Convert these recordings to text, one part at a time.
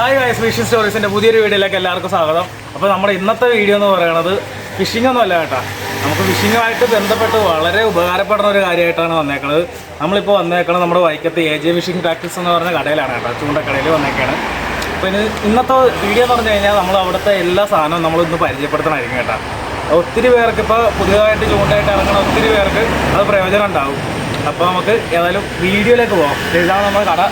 Hi guys phishing സ്റ്റോറീസിന്റെ പുതിയൊരു വീഡിയോയിലേക്ക് എല്ലാവർക്കും സ്വാഗതം. അപ്പോൾ നമ്മുടെ ഇന്നത്തെ വീഡിയോ എന്ന് പറയുന്നത് ഫിഷിംഗ് ഒന്നും അല്ല കേട്ടോ. നമുക്ക് ഫിഷിങ്ങുമായിട്ട് ബന്ധപ്പെട്ട് വളരെ ഉപകാരപ്പെടുന്ന ഒരു കാര്യമായിട്ടാണ് വന്നേക്കുന്നത് നമ്മളിപ്പോൾ വന്നേക്കുന്നത് നമ്മുടെ വൈക്കത്ത് എ ജെ ഫിഷിംഗ് പ്രാക്ടീസ് എന്ന് പറഞ്ഞ കടയിലാണ് കേട്ടോ. ചൂണ്ടക്കടയിൽ വന്നേക്കാണ്. അപ്പോൾ ഇനി ഇന്നത്തെ വീഡിയോ എന്ന് പറഞ്ഞു കഴിഞ്ഞാൽ നമ്മൾ അവിടുത്തെ എല്ലാ സാധനവും നമ്മൾ ഇന്ന് പരിചയപ്പെടുത്തണമായിരിക്കും കേട്ടോ. ഒത്തിരി പേർക്ക് ഇപ്പോൾ പുതിയതായിട്ട് ചൂണ്ടയായിട്ട് ഇറങ്ങുന്ന ഒത്തിരി പേർക്ക് അത് പ്രയോജനം ഉണ്ടാവും. അപ്പോൾ നമുക്ക് ഏതായാലും വീഡിയോയിലേക്ക് പോകാം ഇതാണ് നമ്മുടെ കട.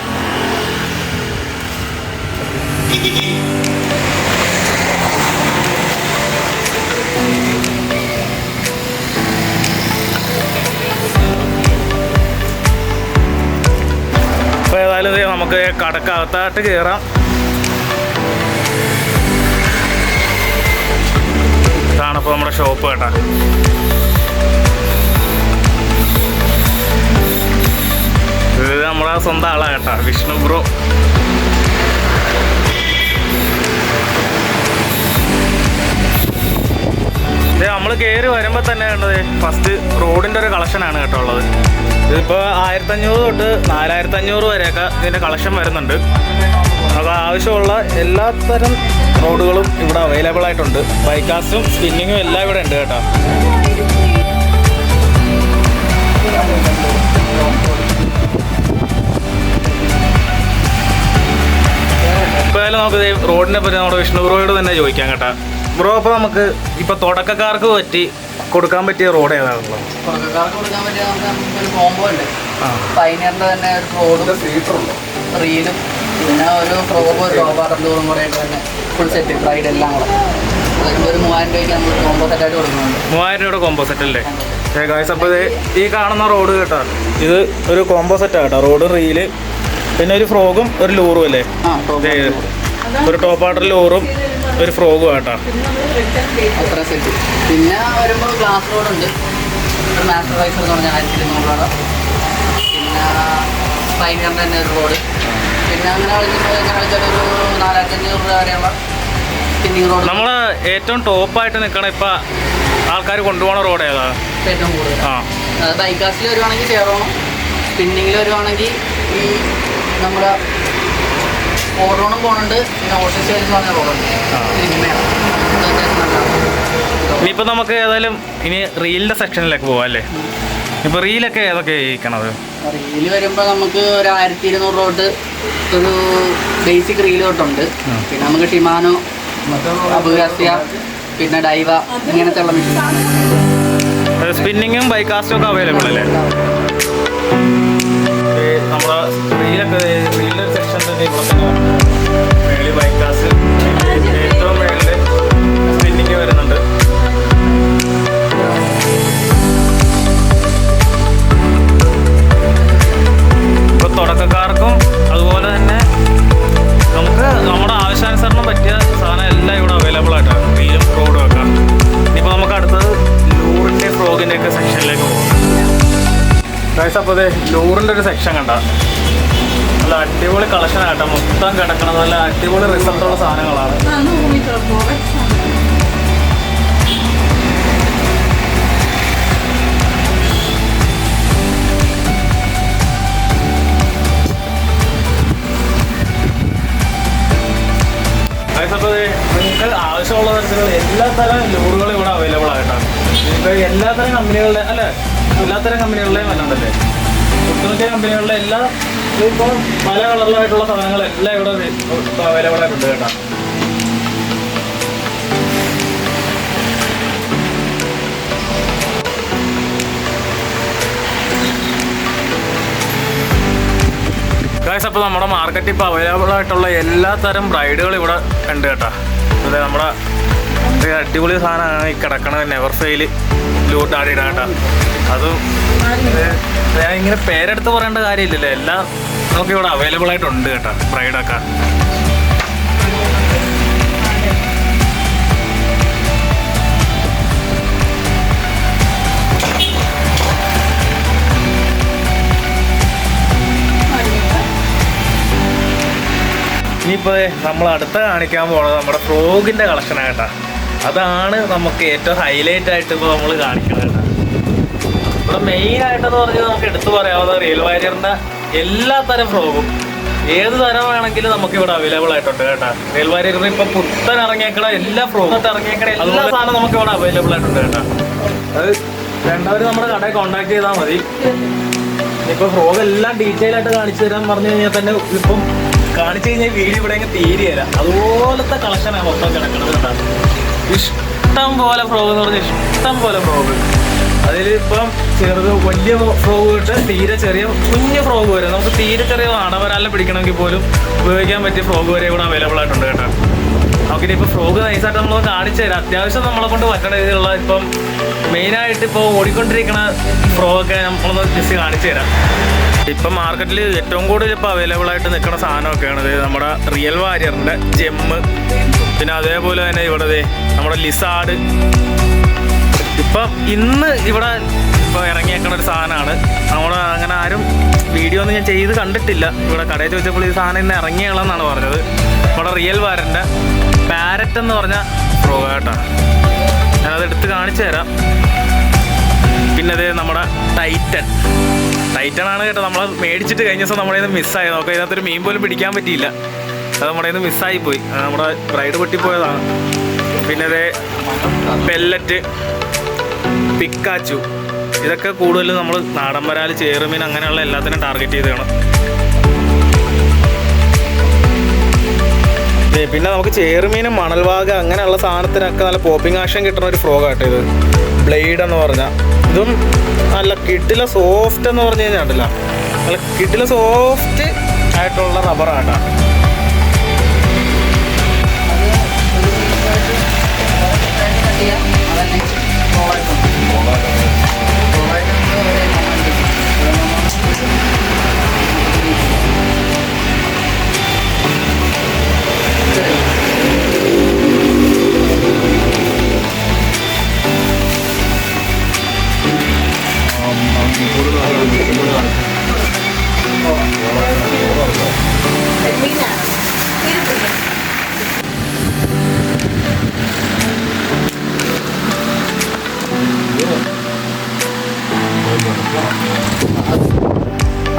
നമുക്ക് കടക്കകത്തായിട്ട് കയറാം ഇതാണ് ഇപ്പൊ നമ്മുടെ ഷോപ്പ് കേട്ടാ. ഇത് നമ്മളെ സ്വന്തം ആളാ കേട്ടാ വിഷ്ണു ബ്രോ കയറി വരുമ്പോൾ തന്നെ കണ്ടത് ഫസ്റ്റ് റോഡിന്റെ ഒരു കളക്ഷനാണ് കേട്ടോ ഉള്ളത്. ഇതിപ്പോൾ ആയിരത്തഞ്ഞൂറ് തൊട്ട് നാലായിരത്തഞ്ഞൂറ് വരെയൊക്കെ ഇതിന്റെ കളക്ഷൻ വരുന്നുണ്ട്. നമുക്ക് ആവശ്യമുള്ള എല്ലാ തരം റോഡുകളും ഇവിടെ അവൈലബിൾ ആയിട്ടുണ്ട്. ബൈക്കാസും സ്പിന്നിങ്ങും എല്ലാം ഇവിടെ ഉണ്ട് കേട്ടോ. ഇപ്പോൾ നമുക്ക് റോഡിനെ പറ്റി നമ്മുടെ വിഷ്ണു തന്നെ ചോദിക്കാം കേട്ടോ. ബ്രോ അപ്പോൾ നമുക്ക് ഇപ്പോൾ തുടക്കക്കാർക്ക് പറ്റി കൊടുക്കാൻ പറ്റിയ റോഡ് ഏതാണുള്ളത്? തുടക്കക്കാർക്ക് കൊടുക്കാൻ പറ്റിയ നമുക്ക് കോംബോ ഉണ്ട്. തന്നെ ഒരു റീലും പിന്നെ ഒരു ഫ്രോബ് ഒരു ടോപ്പാറും ദൂരം കൂടെ ആയിട്ട് തന്നെ ഫുൾ സെറ്റ് എല്ലാം കൂടെ. അതൊക്കെ ഒരു മൂവായിരം രൂപയ്ക്ക് നമ്മൾ കോംബോ സെറ്റായിട്ട് കൊടുക്കുന്നുണ്ട്. മൂവായിരം രൂപയുടെ കോമ്പോസെറ്റ് അല്ലേ? ഗായ്സ് അപ്പോൾ ഇത് ഈ കാണുന്ന റോഡ് കേട്ടോ ഇത് ഒരു കോമ്പോസെറ്റാണ് കേട്ടോ. റോഡ് റീൽ പിന്നെ ഒരു ഫ്രോഗും ഒരു ലൂറും അല്ലേ? ഒരു ടോപ്പ് വാട്ടർ ലൂറും ഒരു ഫ്രോഗ് കേട്ടോ അത്ര സെറ്റ് പിന്നെ വരുമ്പോൾ ഗ്ലാസ് റോഡ് ഉണ്ട്. മാസ്റ്റർ റൈസർ എന്ന് പറഞ്ഞാൽ ആയിരത്തി ഇരുന്നൂറ് രൂപ പിന്നെ പൈനറിന്റെ തന്നെ ഒരു റോഡ് പിന്നെ അങ്ങനെ കളിക്കുമ്പോൾ ഇങ്ങനെ കളിച്ചാൽ ഒരു നാലായിരത്തി അഞ്ഞൂറ് രൂപ വരെയുള്ള സ്പിന്നിങ് റോഡ് നമ്മൾ ഏറ്റവും ടോപ്പായിട്ട് നിൽക്കണ ഇപ്പം ആൾക്കാർ കൊണ്ടുപോകണ റോഡ് ഏതാ? ഏറ്റവും കൂടുതൽ ആ. ബൈക്കാസിൽ വരുവാണെങ്കിൽ ഷെയറോണും സ്പിന്നിങ്ങിൽ വരുവാണെങ്കിൽ ഈ നമ്മുടെ ഓറോണും പോകുന്നുണ്ട് പിന്നെ ഓട്ടോ സ്റ്റേജ് പറഞ്ഞ റോഡുണ്ട്. ഇനിയിപ്പോൾ നമുക്ക് ഏതായാലും ഇനി റീലിന്റെ സെക്ഷനിലേക്ക് പോകാം അല്ലേ? ഇപ്പോൾ റീലൊക്കെ ഏതൊക്കെ ചെയ്യിക്കണത് റീൽ വരുമ്പോൾ നമുക്ക് ഒരു ആയിരത്തി ഇരുന്നൂറ് തൊട്ട് ഒരു ബേസിക് റീൽ തൊട്ടുണ്ട്. പിന്നെ നമുക്ക് ഷിമാനോ അബുഗാസിയ പിന്നെ ഡൈവ ഇങ്ങനത്തെ ഉള്ള മെഷീൻ സ്പിന്നിങ്ങും ബൈക്കാസ്റ്റും ഒക്കെ അവൈലബിൾ അല്ലേ? നമ്മുടെ റീലൊക്കെ തന്നെ ഇവിടെ തന്നെ മേളിൽ ബൈക്കാസ് ഏറ്റവും വരുന്നുണ്ട്. ഇപ്പോൾ അതുപോലെ തന്നെ നമുക്ക് നമ്മുടെ ആവശ്യാനുസരണം പറ്റിയ സാധനം എല്ലാം ഇവിടെ അവൈലബിൾ ആയിട്ടാണ്. റീലും റോഡും ഒക്കെ. ഇനിയിപ്പോൾ നമുക്ക് അടുത്തത് ലൂറിന്റെ ഫ്രോഗിന്റെ സെക്ഷനിലേക്ക് പോകാം അപ്പോൾ ലൂറിന്റെ ഒരു സെക്ഷൻ കണ്ട. നല്ല അടിപൊളി കളക്ഷൻ ആട്ടോ. മൊത്തം കിടക്കണം നല്ല അടിപൊളി റിസൾട്ടുള്ള സാധനങ്ങളാണ്. നിങ്ങൾക്ക് ആവശ്യമുള്ള തരത്തിലുള്ള എല്ലാ തരം ലൂറുകളും ഇവിടെ അവൈലബിൾ ആയിട്ടാണ്. നിങ്ങൾക്ക് എല്ലാ തരം കമ്പനികളുടെ അല്ലേ എല്ലാത്തരം തരം കമ്പനികളുടെയും വല്ലതുണ്ടല്ലേ ഒട്ടുമിക്ക കമ്പനികളുടെ എല്ലാ ഇപ്പോൾ പല കളറിലായിട്ടുള്ള സാധനങ്ങളെല്ലാം ഇവിടെ അവൈലബിൾ ആയിട്ടുണ്ട് കേട്ടോ. ഗായ്സ് അപ്പോൾ നമ്മുടെ മാർക്കറ്റിൽ ഇപ്പോൾ അവൈലബിൾ ആയിട്ടുള്ള എല്ലാ തരം ബ്രൈഡുകളും ഇവിടെ ഉണ്ട് കേട്ടോ. അതെ നമ്മുടെ അടിപൊളി സാധനമാണ്. ഈ കിടക്കണത് നെവർ ഫെയിൽ ലൂട്ടാടി ആടിയിടാ കേട്ടോ. അതും ഞാൻ ഇങ്ങനെ പേരെടുത്ത് പറയേണ്ട കാര്യമില്ലല്ലോ. എല്ലാം നമുക്ക് ഇവിടെ അവൈലബിൾ ആയിട്ടുണ്ട് കേട്ടോ ബ്രൈഡൊക്കെ ഇനിയിപ്പോൾ നമ്മൾ അടുത്ത കാണിക്കാൻ പോണത് നമ്മുടെ ഫ്രോഗിന്റെ കളക്ഷനാണ് കേട്ടോ. അതാണ് നമുക്ക് ഏറ്റവും ഹൈലൈറ്റ് ആയിട്ട് ഇപ്പോൾ നമ്മൾ കാണിക്കുന്നത് ഇവിടെ മെയിൻ ആയിട്ടെന്ന് പറഞ്ഞാൽ നമുക്ക് എടുത്തു പറയാവുന്ന റിയൽ വാരിയറിന്റെ എല്ലാ തരം ഫ്രോഗും ഏത് തരം വേണമെങ്കിലും നമുക്ക് ഇവിടെ അവൈലബിൾ ആയിട്ടുണ്ട് കേട്ടോ. റിയൽ വാരിയറിന് ഇപ്പൊ പുത്തൻ ഇറങ്ങിയേക്കണ എല്ലാ ഫ്രോഗും ഇറങ്ങിയേക്കണ എല്ലാ സാധനം നമുക്ക് ഇവിടെ അവൈലബിൾ ആയിട്ടുണ്ട് കേട്ടോ. അത് വേണ്ടവർ നമ്മുടെ കടയിൽ കോണ്ടാക്ട് ചെയ്താൽ മതി. ഇപ്പൊ ഫ്രോഗ് എല്ലാം ഡീറ്റെയിൽ ആയിട്ട് കാണിച്ചു തരാൻ പറഞ്ഞു കഴിഞ്ഞാൽ തന്നെ ഇപ്പം കാണിച്ചു കഴിഞ്ഞാൽ വീഡിയോ ഇവിടെ തീരുകയില്ല അതുപോലത്തെ കളക്ഷനാണ് മൊത്തം കിടക്കുന്നത് കേട്ടോ. ഇഷ്ടം പോലെ ഫ്രോഗ് എന്ന് പറഞ്ഞാൽ ഇഷ്ടം പോലെ ഫ്രോഗ് അതിൽ ഇപ്പം ചെറുത് വലിയ ഫ്രോഗ് തൊട്ട് തീരെ ചെറിയ കുഞ്ഞ് ഫ്രോഗ് വരെ. നമുക്ക് തീരെ ചെറിയ നാടവരാലും പിടിക്കണമെങ്കിൽ പോലും ഉപയോഗിക്കാൻ പറ്റിയ ഫ്രോഗ് വരെ ഇവിടെ അവൈലബിൾ ആയിട്ടുണ്ട് കേട്ടോ. നമുക്കിനി ഇപ്പോൾ ഫ്രോഗ് നൈസായിട്ട് നമ്മൾ കാണിച്ചു തരാം. അത്യാവശ്യം നമ്മളെ കൊണ്ട് പറ്റണ രീതിയിലുള്ള ഇപ്പം മെയിനായിട്ട് ഇപ്പോൾ ഓടിക്കൊണ്ടിരിക്കുന്ന ഫ്രോഗൊക്കെ നമ്മളൊന്ന് ജസ്റ്റ് കാണിച്ചു തരാം. ഇപ്പം മാർക്കറ്റിൽ ഏറ്റവും കൂടുതൽ ഇപ്പോൾ അവൈലബിൾ ആയിട്ട് നിൽക്കുന്ന സാധനമൊക്കെയാണ് നമ്മുടെ റിയൽ വാരിയറിന്റെ ജെമ്മ് പിന്നെ അതേപോലെ തന്നെ ഇവിടെ നമ്മുടെ ലിസാഡ് ഇപ്പം ഇന്ന് ഇവിടെ ഇപ്പോൾ ഇറങ്ങിയേക്കണ ഒരു സാധനമാണ്. നമ്മൾ അങ്ങനെ ആരും വീഡിയോ ഒന്നും ഞാൻ ചെയ്ത് കണ്ടിട്ടില്ല. ഇവിടെ കടയിൽ ചോദിച്ചപ്പോൾ ഈ സാധനം ഇന്ന് ഇറങ്ങിയുള്ളതെന്നാണ് പറഞ്ഞത്. ഇവിടെ റിയൽ വാരന്റെ പാരറ്റ് എന്ന് പറഞ്ഞ കേട്ടോ ഞാനത് എടുത്ത് കാണിച്ചു തരാം. പിന്നെ അത് നമ്മുടെ ടൈറ്റൻ ടൈറ്റൻ ആണ് കേട്ടോ നമ്മൾ മേടിച്ചിട്ട് കഴിഞ്ഞ ദിവസം നമ്മുടെ ഇന്ന് മിസ്സായി നമുക്ക് ഇതിനകത്തൊരു മീൻ പോലും പിടിക്കാൻ പറ്റിയില്ല. അത് നമ്മുടെ ഇന്ന് മിസ്സായി പോയി. നമ്മുടെ ബ്രൈഡ് പൊട്ടിപ്പോയതാണ്. പിന്നെ അതേ പെല്ലറ്റ് പിക്കാച്ചു. ഇതൊക്കെ കൂടുതലും നമ്മൾ നാടൻ വരാൽ ചേറുമീൻ അങ്ങനെയുള്ള എല്ലാത്തിനും ടാർഗറ്റ് ചെയ്തതാണ്. പിന്നെ നമുക്ക് ചേറുമീനും മണൽവാഗ അങ്ങനെയുള്ള സാധനത്തിനൊക്കെ നല്ല പോപ്പിംഗ് ആക്ഷൻ കിട്ടുന്ന ഒരു ഫ്രോഗ് ആട്ടോ ഇത്. ബ്ലേഡ് എന്ന് പറഞ്ഞാൽ ഇതും നല്ല കിട്ടില സോഫ്റ്റ് എന്ന് പറഞ്ഞു കഴിഞ്ഞാൽ നല്ല കിട്ടില സോഫ്റ്റ് ആയിട്ടുള്ള റബ്ബറാട്ടോ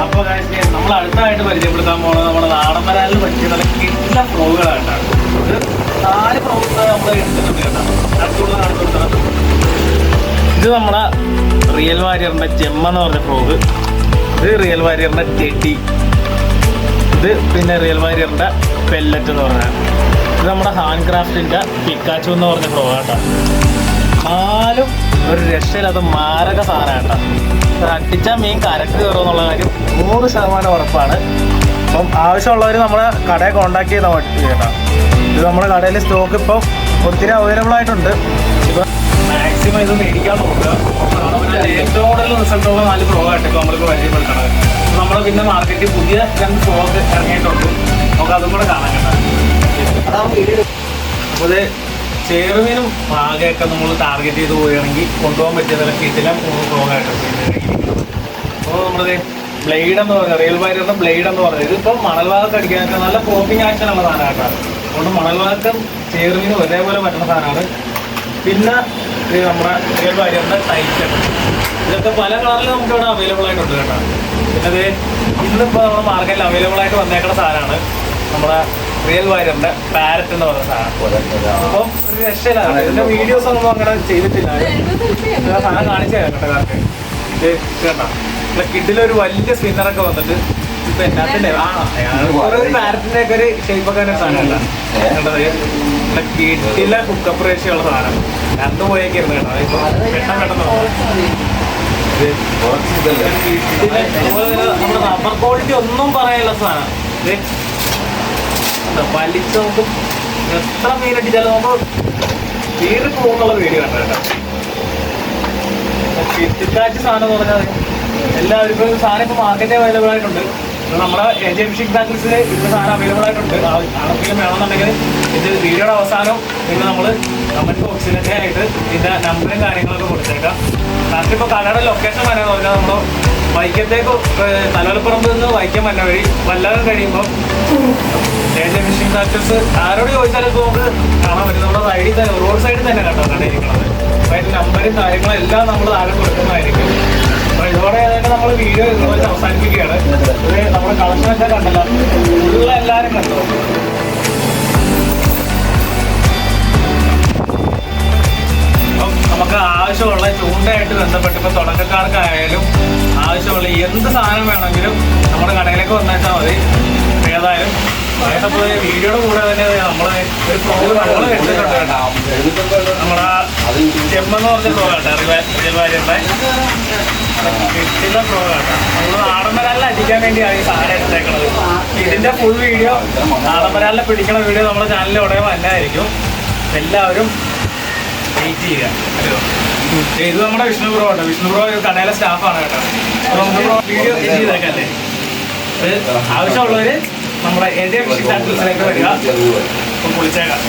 അപ്പോൾ നമ്മൾ അടുത്തായിട്ട് പരിചയപ്പെടുത്താൻ പോകുന്നത് നമ്മുടെ നാടമ്പരാലിൽ പറ്റിയ നല്ല കിട്ടുന്ന ഇത് നാല് ഫ്രോഗ് നമ്മൾ എടുത്തിട്ടുണ്ട് കേട്ടോ. അടുത്തുള്ള കാണിച്ചു ഇത് നമ്മുടെ റിയൽ വാരിയറിന്റെ ജെമ്മ എന്ന് പറഞ്ഞ ഫ്രോഗ് ഇത് റിയൽ വാരിയറിന്റെ ചെട്ടി ഇത് പിന്നെ റിയൽ വാരിയറിന്റെ പെല്ലറ്റ് എന്ന് പറഞ്ഞാൽ ഇത് നമ്മുടെ ഹാൻഡ് ക്രാഫ്റ്റിന്റെ പിക്കാച്ചു എന്ന് പറഞ്ഞ ഫ്ലോ കേട്ടോ നാലും ഒരു രക്ഷയില്ലാത്ത മാരക സാധനമാണ് കേട്ടോ അടിച്ചാൽ മീൻ കരക്ക് കയറും എന്നുള്ള കാര്യം നൂറ് ശതമാനം ഉറപ്പാണ്. അപ്പം ആവശ്യമുള്ളവർ നമ്മളെ കടയെ കോണ്ടാക്ട് ചെയ്താൽ മതി കേട്ടോ. ഇത് നമ്മുടെ കടയിൽ സ്റ്റോക്ക് ഇപ്പം ഒത്തിരി അവൈലബിൾ ആയിട്ടുണ്ട്. ഇപ്പം മാക്സിമം ഇത് മേടിക്കാൻ നോക്കുക. ഏറ്റവും കൂടുതൽ റിസൾട്ടുള്ള നാല് പ്രോ ആയിട്ട് ഇപ്പോൾ നമ്മൾക്ക് പരിചയപ്പെടുത്തണത് നമ്മൾ പിന്നെ മാർക്കറ്റിൽ പുതിയ രണ്ട് ഫ്രോഗ് ഇറങ്ങിയിട്ടുണ്ട്. നമുക്ക് അതും കൂടെ കാണാൻ കേട്ടോ. അപ്പോൾ ചേറുമീനും ആകെയൊക്കെ നമ്മൾ ടാർഗറ്റ് ചെയ്ത് പോവുകയാണെങ്കിൽ കൊണ്ടുപോകാൻ പറ്റിയതെല്ലാം ഇതിലെ മൂന്ന് ഫ്രോഗായിട്ടൊക്കെ അപ്പോൾ നമ്മുടെ ബ്ലേഡ് എന്ന് പറയുന്നത് റിയൽ വയറിന്റെ ബ്ലേഡ് എന്ന് പറയുന്നത് ഇതിപ്പോൾ മണൽവാർക്ക് അടിക്കാനൊക്കെ നല്ല പോപ്പിംഗ് ആക്ഷൻ ഉള്ള സാധനമായിട്ടാണ് അതുകൊണ്ട് മണൽവാർക്കും ചേറുമീനും ഒരേപോലെ പറ്റുന്ന സാധനമാണ്. പിന്നെ ഇത് നമ്മുടെ റിയൽ വരുന്ന ടൈറ്റൻ ഇതൊക്കെ പല കളറിലും നമുക്ക് ഇവിടെ അവൈലബിൾ ആയിട്ടുണ്ട് കേട്ടോ. പിന്നെ ഇത് ഇന്നിപ്പോൾ നമ്മുടെ മാർക്കറ്റിൽ അവൈലബിൾ ആയിട്ട് വന്നേക്കുന്ന സാധനമാണ് നമ്മുടെ റിയൽ വയറിന്റെ പാരറ്റ് എന്ന് പറയുന്ന സാധനം. അപ്പം ഒരു രക്ഷയിലാണ് ഇതിന്റെ വീഡിയോസ് ഒന്നും അങ്ങനെ ചെയ്തിട്ടില്ല. ആ സാധനം കാണിച്ചു തരാം കേട്ടോ കാർക്ക്. ഇത് കേട്ടോ. ഇവിടെ കിഡിലൊരു വലിയ സ്പിന്നറൊക്കെ വന്നിട്ട് ഇപ്പൊ എന്നാത്തിന്റെ ആ ഓരോ പാരറ്റിന്റെ ഒക്കെ ഒരു ഷേപ്പൊക്കെ ഒരു സാധനമല്ല. കണ്ടത്? കിഡിലെ കുക്കപ്പ് റേഷ്യോ ഉള്ള സാധനം. കണ്ടു പോയേക്കായിരുന്നു കേട്ടോ. ഇപ്പൊ പെട്ടെന്ന് പെട്ടെന്ന് നമ്മുടെ റബ്ബർ ക്വാളിറ്റി ഒന്നും പറയാനുള്ള സാധനം. വലിച്ച് നമുക്ക് എത്ര മീൻ അടിച്ചാലും നമുക്ക് കീറി പോകുന്നുള്ള വീഡിയോ കണ്ടു കേട്ടോ. കിട്ടിക്കാറ്റ് സാധനം എന്ന് പറഞ്ഞാൽ എല്ലാവർക്കും സാധനം ഇപ്പൊ മാർക്കറ്റ് അവൈലബിൾ ആയിട്ടുണ്ട്. നമ്മുടെ എ ജെ ഫിഷിംഗ് ടാക്കിൾസിൽ ഇന്ന് സാധനം അവൈലബിൾ ആയിട്ടുണ്ട്. ആർക്കെങ്കിലും വേണമെന്നുണ്ടെങ്കിൽ ഇത് വീഡിയോയുടെ അവസാനം ഇന്ന് നമ്മൾ കമന്റ് ബോക്സിലൊക്കെ ആയിട്ട് ഇതിന്റെ നമ്പറും കാര്യങ്ങളൊക്കെ കൊടുത്തേക്കാം. കാരണം ഇപ്പോൾ കടയുടെ ലൊക്കേഷൻ വരാന്ന് പറഞ്ഞാൽ നമ്മൾ വൈക്കത്തേക്ക് തലവലപ്പുറമ്പ് നിന്ന് വൈക്കം വന്ന വഴി വല്ലാതെ കഴിയുമ്പോൾ ഏജൻ ഫിഷിംഗ് ടാക്ടേഴ്സ് ആരോട് ചോദിച്ചാലും ഇപ്പോൾ നമുക്ക് കാണാൻ പറ്റും. നമ്മുടെ സൈഡിൽ തന്നെ റോഡ് സൈഡിൽ തന്നെ കേട്ടോ കണ്ടിരിക്കുന്നത് അപ്പോൾ അതിന്റെ നമ്പറും കാര്യങ്ങളും എല്ലാം നമ്മൾ താഴെ കൊടുക്കുന്നതായിരിക്കും. അപ്പോൾ ഇതോടെ ഏതായാലും നമ്മൾ വീഡിയോ ഇതുപോലെ അവസാനിപ്പിക്കുകയാണ്. നമ്മുടെ കളക്ഷനൊക്കെ കണ്ടല്ലോ. ഉള്ള എല്ലാവരും കണ്ടോ? നമുക്ക് ആവശ്യമുള്ള ചൂണ്ടയായിട്ട് ബന്ധപ്പെട്ട് ഇപ്പൊ തുടക്കക്കാർക്കായാലും ആവശ്യമുള്ള എന്ത് സാധനം വേണമെങ്കിലും നമ്മുടെ കടയിലേക്ക് വന്നേച്ചാൽ മതി. ഏതായാലും വീഡിയോയുടെ നമ്മളെ ഒരു നമ്മൾ അടിക്കാൻ വേണ്ടിയാണ് ഈ സാധനം എടുത്തേക്കണത്. ഇതിന്റെ ഫുൾ വീഡിയോ നാടൻമരാലിനെ പിടിക്കണ വീഡിയോ നമ്മുടെ ചാനലിൽ ഉടനെ വന്നായിരിക്കും എല്ലാവരും വെയിറ്റ് ചെയ്യുക. ഇത് നമ്മുടെ വിഷ്ണു ബ്രോ ആണ് വിഷ്ണു ബ്രോ കടയിലെ സ്റ്റാഫാണ് കേട്ടോ വീഡിയോ ചെയ്തേക്കല്ലേ ആവശ്യമുള്ളവര് നമ്മുടെ ഏരിയ ഫിഷിംഗ് ചാനൽസിലേക്ക് വരിക അപ്പം പൊളിച്ചേക്കാം